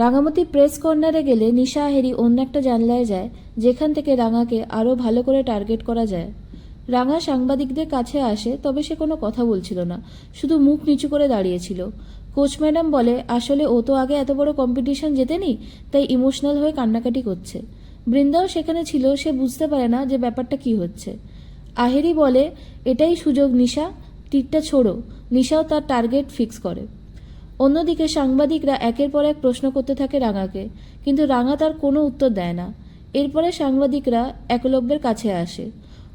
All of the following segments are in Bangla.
রাঙামতি প্রেস কর্নারে গেলে নিশা আহেরি অন্য একটা জানলায় যায়, যেখান থেকে রাঙাকে আরও ভালো করে টার্গেট করা যায়। রাঙা সাংবাদিকদের কাছে আসে, তবে সে কোনো কথা বলছিল না, শুধু মুখ নিচু করে দাঁড়িয়েছিল। কোচ ম্যাডাম বলে, আসলে ও তো আগে এত বড় কম্পিটিশন জেতেনি তাই ইমোশনাল হয়ে কান্নাকাটি করছে। বৃন্দাও সেখানে ছিল, সে বুঝতে পারে না যে ব্যাপারটা কি হচ্ছে। আহেরি বলে, এটাই সুযোগ নিশা, তীরটা ছোড়ো। নিশাও তার টার্গেট ফিক্স করে। অন্যদিকে সাংবাদিকরা একের পর এক প্রশ্ন করতে থাকে রাঙাকে, কিন্তু রাঙা তার কোনো উত্তর দেয় না। এরপরে সাংবাদিকরা একলব্যের কাছে আসে।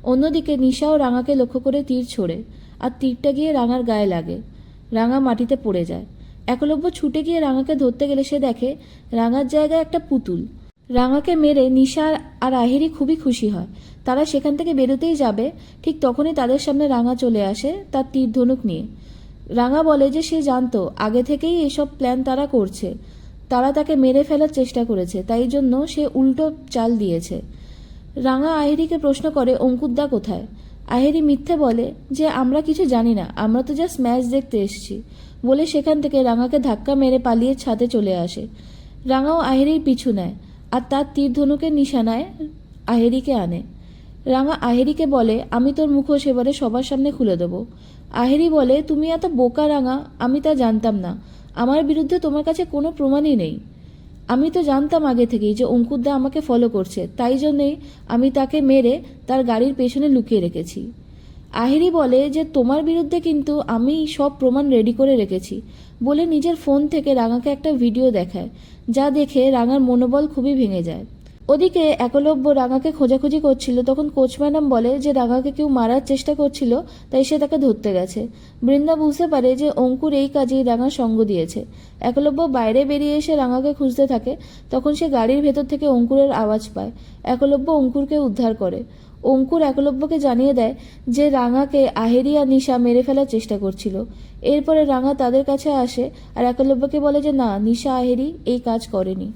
অন্যদিকে নিশাও রাঙাকে লক্ষ্য করে তীর ছোড়ে আর তীরটা গিয়ে রাঙার গায়ে লাগে। রাঙা মাটিতে পড়ে যায়। একলব্য ছুটে গিয়ে রাঙাকে ধরতে গেলে সে দেখে রাঙার জায়গায় একটা পুতুল। রাঙাকে মেরে নিশা আর আহিরি খুবই খুশি হয়। তারা সেখান থেকে বেরোতেই যাবে। ঠিক তখনই তাদের সামনে রাঙা চলে আসে তার তীর ধনুক নিয়ে। রাঙা বলে যে সে জানতো, আগে থেকেই এসব প্ল্যান তারা করছে। তারা তাকে মেরে ফেলার চেষ্টা করেছে, তাই জন্য সে উল্টো চাল দিয়েছে। রাঙা আহিরিকে প্রশ্ন করে অঙ্কুরদা কোথায়? আহিরি মিথ্যে বলে, যে আমরা কিছু জানি না, আমরা তো জাস্ট ম্যাচ দেখতে এসেছি। বলে সেখান থেকে রাঙাকে ধাক্কা মেরে পালিয়ে ছাদে চলে আসে। রাঙাও আহিরির পিছু নেয়, আর তার তীর ধনুকের নিশানায় আহিরিকে আনে। রাঙা আহিরিকে বলে, আমি তোর মুখোশ এবারে সবার সামনে খুলে দেবো। আহিরি বলে, তুমি এত বোকা রাঙা, আমি তা জানতাম না। আমার বিরুদ্ধে তোমার কাছে কোনো প্রমাণই নেই। আমি তো জানতাম আগে থেকেই যে অঙ্কুরদা আমাকে ফলো করছে। তাই জন্যই আমি তাকে মেরে তার গাড়ির পেছনে লুকিয়ে রেখেছি। আহিরি বলে যে, তোমার বিরুদ্ধে কিন্তু আমি সব প্রমাণ রেডি করে রেখেছি। বলে নিজের ফোন থেকে রাঙাকে একটা ভিডিও দেখায়, যা দেখে রাঙার মনোবল খুবই ভেঙে যায়। ওদিকে একলব্য রাঙাকে খোঁজাখুঁজি করছিল, তখন কোচ ম্যাডাম বলে যে রাঙাকে কেউ মারার চেষ্টা করছিল, তাই সে তাকে ধরতে গেছে। বৃন্দা বুঝতে পারে যে অঙ্কুর এই কাজেই রাঙা সঙ্গ দিয়েছে। একলব্য বাইরে বেরিয়ে এসে রাঙাকে খুঁজতে থাকে, তখন সে গাড়ির ভেতর থেকে অঙ্কুরের আওয়াজ পায়। একলব্য অঙ্কুরকে উদ্ধার করে। অঙ্কুর একলব্যকে জানিয়ে দেয় যে রাঙাকে আহেরি আর নিশা মেরে ফেলার চেষ্টা করছিল। এরপরে রাঙা তাদের কাছে আসে আর একলব্যকে বলে যে, না, নিশা, আহেরি এই কাজ করেনি।